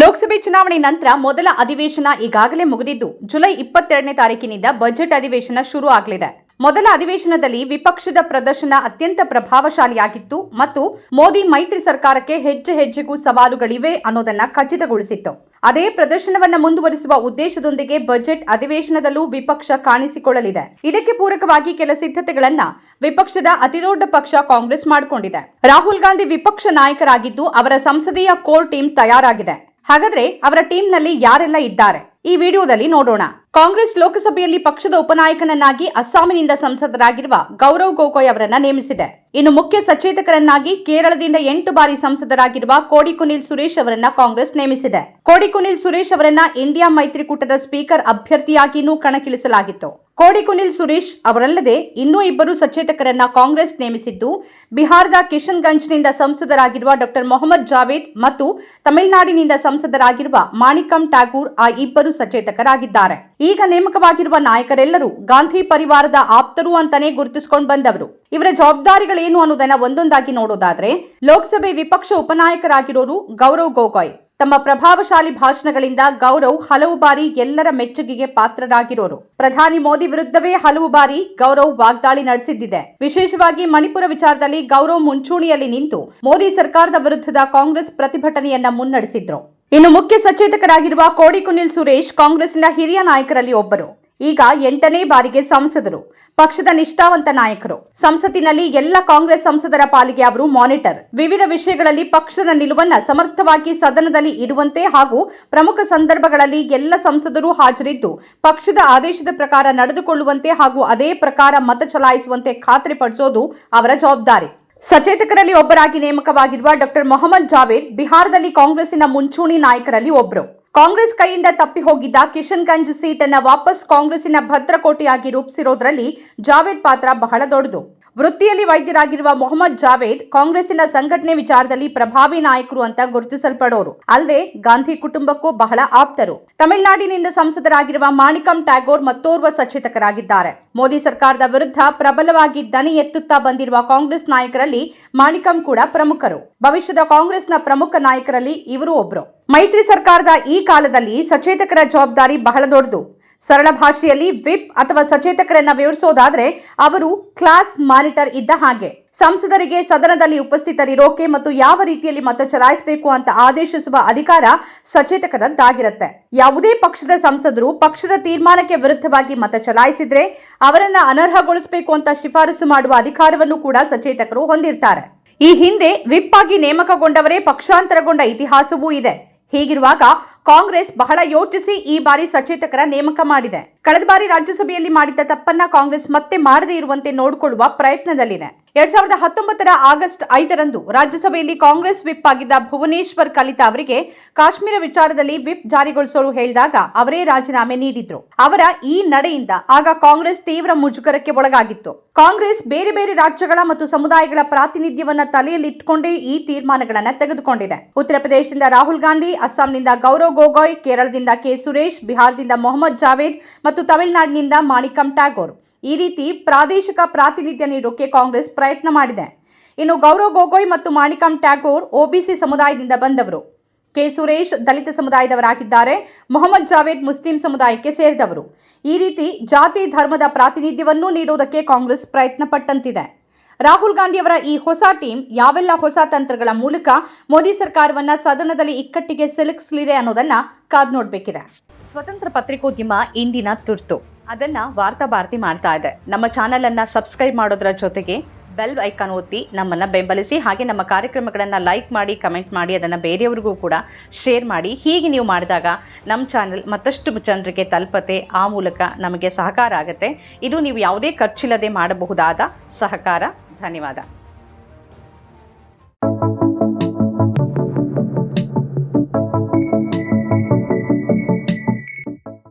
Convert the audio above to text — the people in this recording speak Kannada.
ಲೋಕಸಭೆ ಚುನಾವಣೆ ನಂತರ ಮೊದಲ ಅಧಿವೇಶನ ಈಗಾಗಲೇ ಮುಗಿದಿದ್ದು, ಜುಲೈ ಇಪ್ಪತ್ತೆರಡನೇ ತಾರೀಕಿನಿಂದ ಬಜೆಟ್ ಅಧಿವೇಶನ ಶುರು ಆಗಲಿದೆ. ಮೊದಲ ಅಧಿವೇಶನದಲ್ಲಿ ವಿಪಕ್ಷದ ಪ್ರದರ್ಶನ ಅತ್ಯಂತ ಪ್ರಭಾವಶಾಲಿಯಾಗಿತ್ತು ಮತ್ತು ಮೋದಿ ಮೈತ್ರಿ ಸರ್ಕಾರಕ್ಕೆ ಹೆಜ್ಜೆ ಹೆಜ್ಜೆಗೂ ಸವಾಲುಗಳಿವೆ ಅನ್ನೋದನ್ನ ಖಚಿತಗೊಳಿಸಿತ್ತು. ಅದೇ ಪ್ರದರ್ಶನವನ್ನ ಮುಂದುವರಿಸುವ ಉದ್ದೇಶದೊಂದಿಗೆ ಬಜೆಟ್ ಅಧಿವೇಶನದಲ್ಲೂ ವಿಪಕ್ಷ ಕಾಣಿಸಿಕೊಳ್ಳಲಿದೆ. ಇದಕ್ಕೆ ಪೂರಕವಾಗಿ ಕೆಲ ಸಿದ್ಧತೆಗಳನ್ನ ವಿಪಕ್ಷದ ಅತಿದೊಡ್ಡ ಪಕ್ಷ ಕಾಂಗ್ರೆಸ್ ಮಾಡಿಕೊಂಡಿದೆ. ರಾಹುಲ್ ಗಾಂಧಿ ವಿಪಕ್ಷ ನಾಯಕರಾಗಿದ್ದು ಅವರ ಸಂಸದೀಯ ಕೋರ್ ಟೀಮ್ ತಯಾರಾಗಿದೆ. ಹಾಗಾದ್ರೆ ಅವರ ಟೀಮ್ನಲ್ಲಿ ಯಾರೆಲ್ಲ ಇದ್ದಾರೆ? ಈ ವಿಡಿಯೋದಲ್ಲಿ ನೋಡೋಣ. ಕಾಂಗ್ರೆಸ್ ಲೋಕಸಭೆಯಲ್ಲಿ ಪಕ್ಷದ ಉಪನಾಯಕನನ್ನಾಗಿ ಅಸ್ಸಾಮಿನಿಂದ ಸಂಸದರಾಗಿರುವ ಗೌರವ್ ಗೊಗೊಯ್ ಅವರನ್ನ ನೇಮಿಸಿದೆ. ಇನ್ನು ಮುಖ್ಯ ಸಚೇತಕರನ್ನಾಗಿ ಕೇರಳದಿಂದ ಎಂಟು ಬಾರಿ ಸಂಸದರಾಗಿರುವ ಕೋಡಿಕುನಿಲ್ ಸುರೇಶ್ ಅವರನ್ನ ಕಾಂಗ್ರೆಸ್ ನೇಮಿಸಿದೆ. ಕೋಡಿಕುನಿಲ್ ಸುರೇಶ್ ಅವರನ್ನ ಇಂಡಿಯಾ ಮೈತ್ರಿಕೂಟದ ಸ್ಪೀಕರ್ ಅಭ್ಯರ್ಥಿಯಾಗಿಯೂ ಕಣಕ್ಕಿಳಿಸಲಾಗಿತ್ತು. ಕೋಡಿಕುನಿಲ್ ಸುರೇಶ್ ಅವರಲ್ಲದೆ ಇನ್ನೂ ಇಬ್ಬರು ಸಚೇತಕರನ್ನ ಕಾಂಗ್ರೆಸ್ ನೇಮಿಸಿದ್ದು, ಬಿಹಾರದ ಕಿಶನ್ಗಂಜ್ನಿಂದ ಸಂಸದರಾಗಿರುವ ಡಾಕ್ಟರ್ ಮೊಹಮ್ಮದ್ ಜಾವೇದ್ ಮತ್ತು ತಮಿಳುನಾಡಿನಿಂದ ಸಂಸದರಾಗಿರುವ ಮಾಣಿಕಂ ಠಾಗೂರ್ ಆ ಇಬ್ಬರು ಸಚೇತಕರಾಗಿದ್ದಾರೆ. ಈಗ ನೇಮಕವಾಗಿರುವ ನಾಯಕರೆಲ್ಲರೂ ಗಾಂಧಿ ಪರಿವಾರದ ಆಪ್ತರು ಅಂತಾನೆ ಗುರುತಿಸಿಕೊಂಡು ಬಂದವರು. ಇವರ ಜವಾಬ್ದಾರಿಗಳೇನು ಅನ್ನೋದನ್ನ ಒಂದೊಂದಾಗಿ ನೋಡೋದಾದ್ರೆ, ಲೋಕಸಭೆ ವಿಪಕ್ಷ ಉಪನಾಯಕರಾಗಿರೋರು ಗೌರವ್ ಗೊಗೊಯ್. ತಮ್ಮ ಪ್ರಭಾವಶಾಲಿ ಭಾಷಣಗಳಿಂದ ಗೌರವ್ ಹಲವು ಬಾರಿ ಎಲ್ಲರ ಮೆಚ್ಚುಗೆಗೆ ಪಾತ್ರರಾಗಿರೋರು. ಪ್ರಧಾನಿ ಮೋದಿ ವಿರುದ್ಧವೇ ಹಲವು ಬಾರಿ ಗೌರವ್ ವಾಗ್ದಾಳಿ ನಡೆಸಿದ್ದಿದೆ. ವಿಶೇಷವಾಗಿ ಮಣಿಪುರ ವಿಚಾರದಲ್ಲಿ ಗೌರವ್ ಮುಂಚೂಣಿಯಲ್ಲಿ ನಿಂತು ಮೋದಿ ಸರ್ಕಾರದ ವಿರುದ್ಧದ ಕಾಂಗ್ರೆಸ್ ಪ್ರತಿಭಟನೆಯನ್ನ ಮುನ್ನಡೆಸಿದ್ರು. ಇನ್ನು ಮುಖ್ಯ ಸಚೇತಕರಾಗಿರುವ ಕೋಡಿಕುನಿಲ್ ಸುರೇಶ್ ಕಾಂಗ್ರೆಸ್ನ ಹಿರಿಯ ನಾಯಕರಲ್ಲಿ ಒಬ್ಬರು. ಈಗ ಎಂಟನೇ ಬಾರಿಗೆ ಸಂಸದರು. ಪಕ್ಷದ ನಿಷ್ಠಾವಂತ ನಾಯಕರು. ಸಂಸತ್ತಿನಲ್ಲಿ ಎಲ್ಲ ಕಾಂಗ್ರೆಸ್ ಸಂಸದರ ಪಾಲಿಗೆ ಅವರು ಮಾನಿಟರ್. ವಿವಿಧ ವಿಷಯಗಳಲ್ಲಿ ಪಕ್ಷದ ನಿಲುವನ್ನ ಸಮರ್ಥವಾಗಿ ಸದನದಲ್ಲಿ ಇಡುವಂತೆ ಹಾಗೂ ಪ್ರಮುಖ ಸಂದರ್ಭಗಳಲ್ಲಿ ಎಲ್ಲ ಸಂಸದರು ಹಾಜರಿದ್ದು, ಪಕ್ಷದ ಆದೇಶದ ಪ್ರಕಾರ ನಡೆದುಕೊಳ್ಳುವಂತೆ ಹಾಗೂ ಅದೇ ಪ್ರಕಾರ ಮತ ಚಲಾಯಿಸುವಂತೆ ಖಾತ್ರಿಪಡಿಸೋದು ಅವರ ಜವಾಬ್ದಾರಿ. ಸಚೇತಕರಲ್ಲಿ ಒಬ್ಬರಾಗಿ ನೇಮಕವಾಗಿರುವ ಡಾಕ್ಟರ್ ಮೊಹಮ್ಮದ್ ಜಾವೇದ್ ಬಿಹಾರದಲ್ಲಿ ಕಾಂಗ್ರೆಸ್ಸಿನ ಮುಂಚೂಣಿ ನಾಯಕರಲ್ಲಿ ಒಬ್ಬರು ಕಾಂಗ್ರೆಸ್ ಕೈಯಿಂದ ತಪ್ಪಿ ಹೋಗಿದ್ದ ಕಿಶನ್ಗಂಜ್ ಸೀಟನ್ನ ವಾಪಸ್ ಕಾಂಗ್ರೆಸ್ಸಿನ ಭದ್ರಕೋಟೆಯಾಗಿ ರೂಪಿಸಿರೋದ್ರಲ್ಲಿ ಜಾವೇದ್ ಪಾತ್ರ ಬಹಳ ದೊಡ್ಡದು. ವೃತ್ತಿಯಲ್ಲಿ ವೈದ್ಯರಾಗಿರುವ ಮೊಹಮ್ಮದ್ ಜಾವೇದ್ ಕಾಂಗ್ರೆಸ್ಸಿನ ಸಂಘಟನೆ ವಿಚಾರದಲ್ಲಿ ಪ್ರಭಾವಿ ನಾಯಕರು ಅಂತ ಗುರುತಿಸಲ್ಪಡೋರು. ಅಲ್ಲದೆ ಗಾಂಧಿ ಕುಟುಂಬಕ್ಕೂ ಬಹಳ ಆಪ್ತರು. ತಮಿಳುನಾಡಿನಿಂದ ಸಂಸದರಾಗಿರುವ ಮಾಣಿಕಂ ಟ್ಯಾಗೋರ್ ಮತ್ತೋರ್ವ ಸಚೇತಕರಾಗಿದ್ದಾರೆ. ಮೋದಿ ಸರ್ಕಾರದ ವಿರುದ್ಧ ಪ್ರಬಲವಾಗಿ ದನಿ ಎತ್ತುತ್ತಾ ಬಂದಿರುವ ಕಾಂಗ್ರೆಸ್ ನಾಯಕರಲ್ಲಿ ಮಾಣಿಕಂ ಕೂಡ ಪ್ರಮುಖರು. ಭವಿಷ್ಯದ ಕಾಂಗ್ರೆಸ್ನ ಪ್ರಮುಖ ನಾಯಕರಲ್ಲಿ ಇವರು ಒಬ್ರು. ಮೈತ್ರಿ ಸರ್ಕಾರದ ಈ ಕಾಲದಲ್ಲಿ ಸಚೇತಕರ ಜವಾಬ್ದಾರಿ ಬಹಳ ದೊಡ್ಡದು. ಸರಳ ಭಾಷೆಯಲ್ಲಿ ವಿಪ್ ಅಥವಾ ಸಚೇತಕರನ್ನ ವಿವರಿಸೋದಾದ್ರೆ ಅವರು ಕ್ಲಾಸ್ ಮಾನಿಟರ್ ಇದ್ದ ಹಾಗೆ. ಸಂಸದರಿಗೆ ಸದನದಲ್ಲಿ ಉಪಸ್ಥಿತರಿರೋಕೆ ಮತ್ತು ಯಾವ ರೀತಿಯಲ್ಲಿ ಮತ ಚಲಾಯಿಸಬೇಕು ಅಂತ ಆದೇಶಿಸುವ ಅಧಿಕಾರ ಸಚೇತಕರದ್ದಾಗಿರುತ್ತೆ. ಯಾವುದೇ ಪಕ್ಷದ ಸಂಸದರು ಪಕ್ಷದ ತೀರ್ಮಾನಕ್ಕೆ ವಿರುದ್ಧವಾಗಿ ಮತ ಚಲಾಯಿಸಿದ್ರೆ ಅವರನ್ನ ಅನರ್ಹಗೊಳಿಸಬೇಕು ಅಂತ ಶಿಫಾರಸು ಮಾಡುವ ಅಧಿಕಾರವನ್ನು ಕೂಡ ಸಚೇತಕರು ಹೊಂದಿರ್ತಾರೆ. ಈ ಹಿಂದೆ ವಿಪ್ ಆಗಿ ನೇಮಕಗೊಂಡವರೇ ಪಕ್ಷಾಂತರಗೊಂಡ ಇತಿಹಾಸವೂ ಇದೆ. ಹೀಗಿರುವಾಗ ಕಾಂಗ್ರೆಸ್ ಬಹಳ ಯೋಚಿಸಿ ಈ ಬಾರಿ ಸಚೇತಕರ ನೇಮಕ ಮಾಡಿದೆ. ಕಳೆದ ಬಾರಿ ರಾಜ್ಯಸಭೆಯಲ್ಲಿ ಮಾಡಿದ್ದ ತಪ್ಪನ್ನ ಕಾಂಗ್ರೆಸ್ ಮತ್ತೆ ಮಾಡದೇ ಇರುವಂತೆ ನೋಡಿಕೊಳ್ಳುವ ಪ್ರಯತ್ನದಲ್ಲಿದೆ. ಎರಡ್ ಸಾವಿರದ ಹತ್ತೊಂಬತ್ತರ ಆಗಸ್ಟ್ ಐದರಂದು ರಾಜ್ಯಸಭೆಯಲ್ಲಿ ಕಾಂಗ್ರೆಸ್ ವಿಪ್ ಆಗಿದ್ದ ಭುವನೇಶ್ವರ್ ಕಲಿತಾ ಅವರಿಗೆ ಕಾಶ್ಮೀರ ವಿಚಾರದಲ್ಲಿ ವಿಪ್ ಜಾರಿಗೊಳಿಸಲು ಹೇಳಿದಾಗ ಅವರೇ ರಾಜೀನಾಮೆ ನೀಡಿದ್ರು. ಅವರ ಈ ನಡೆಯಿಂದ ಆಗ ಕಾಂಗ್ರೆಸ್ ತೀವ್ರ ಮುಜುಗರಕ್ಕೆ ಒಳಗಾಗಿತ್ತು. ಕಾಂಗ್ರೆಸ್ ಬೇರೆ ಬೇರೆ ರಾಜ್ಯಗಳ ಮತ್ತು ಸಮುದಾಯಗಳ ಪ್ರಾತಿನಿಧ್ಯವನ್ನ ತಲೆಯಲ್ಲಿಟ್ಟುಕೊಂಡೇ ಈ ತೀರ್ಮಾನಗಳನ್ನ ತೆಗೆದುಕೊಂಡಿದೆ. ಉತ್ತರ ಪ್ರದೇಶದಿಂದ ರಾಹುಲ್ ಗಾಂಧಿ, ಅಸ್ಸಾಂನಿಂದ ಗೌರವ್ ಗೊಗೊಯ್, ಕೇರಳದಿಂದ ಕೆ ಸುರೇಶ್, ಬಿಹಾರದಿಂದ ಮೊಹಮ್ಮದ್ ಜಾವೇದ್ ತಮಿಳುನಾಡಿನಿಂದ ಮಾಣಿಕಂ ಟ್ಯಾಗೋರ್ ಈ ರೀತಿ ಪ್ರಾದೇಶಿಕ ಪ್ರಾತಿನಿಧ್ಯ ನೀಡೋಕೆ ಕಾಂಗ್ರೆಸ್ ಪ್ರಯತ್ನ ಮಾಡಿದೆ. ಇನ್ನು ಗೌರವ್ ಗೊಗೊಯ್ ಮತ್ತು ಮಾಣಿಕಂ ಟ್ಯಾಗೋರ್ ಒಬಿಸಿ ಸಮುದಾಯದಿಂದ ಬಂದವರು. ಕೆ ಸುರೇಶ್ ದಲಿತ ಸಮುದಾಯದವರಾಗಿದ್ದಾರೆ. ಮೊಹಮ್ಮದ್ ಜಾವೇದ್ ಮುಸ್ಲಿಂ ಸಮುದಾಯಕ್ಕೆ ಸೇರಿದವರು. ಈ ರೀತಿ ಜಾತಿ ಧರ್ಮದ ಪ್ರಾತಿನಿಧ್ಯವನ್ನೂ ನೀಡುವುದಕ್ಕೆ ಕಾಂಗ್ರೆಸ್ ಪ್ರಯತ್ನ ಪಟ್ಟಂತಿದೆ ರಾಹುಲ್ ಗಾಂಧಿಯವರ ಈ ಹೊಸ ಟೀಮ್ ಯಾವೆಲ್ಲ ಹೊಸ ತಂತ್ರಗಳ ಮೂಲಕ ಮೋದಿ ಸರ್ಕಾರವನ್ನ ಸದನದಲ್ಲಿ ಇಕ್ಕಟ್ಟಿಗೆ ಸಿಲುಕಿಸಲಿದೆ ಅನ್ನೋದನ್ನ ಕಾದ್ ನೋಡ್ಬೇಕಿದೆ. ಸ್ವತಂತ್ರ ಪತ್ರಿಕೋದ್ಯಮ ಇಂದಿನ ತುರ್ತು. ಅದನ್ನ ವಾರ್ತಾ ಭಾರತಿ ಮಾಡ್ತಾ ಇದೆ. ನಮ್ಮ ಚಾನೆಲ್ ಅನ್ನ ಸಬ್ಸ್ಕ್ರೈಬ್ ಮಾಡೋದ್ರ ಜೊತೆಗೆ ಬೆಲ್ ಐಕಾನ್ ಒತ್ತಿ ನಮ್ಮನ್ನ ಬೆಂಬಲಿಸಿ ಹಾಗೆ ನಮ್ಮ ಕಾರ್ಯಕ್ರಮಗಳನ್ನು ಲೈಕ್ ಮಾಡಿ ಕಮೆಂಟ್ ಮಾಡಿ, ಅದನ್ನು ಬೇರೆಯವ್ರಿಗೂ ಕೂಡ ಶೇರ್ ಮಾಡಿ. ಹೀಗೆ ನೀವು ಮಾಡಿದಾಗ ನಮ್ಮ ಚಾನೆಲ್ ಮತ್ತಷ್ಟು ಜನರಿಗೆ ತಲುಪತೆ, ಆ ಮೂಲಕ ನಮಗೆ ಸಹಕಾರ ಆಗುತ್ತೆ. ಇದು ನೀವು ಯಾವುದೇ ಖರ್ಚಿಲ್ಲದೆ ಮಾಡಬಹುದಾದ ಸಹಕಾರ. ధన్యవాదాలు.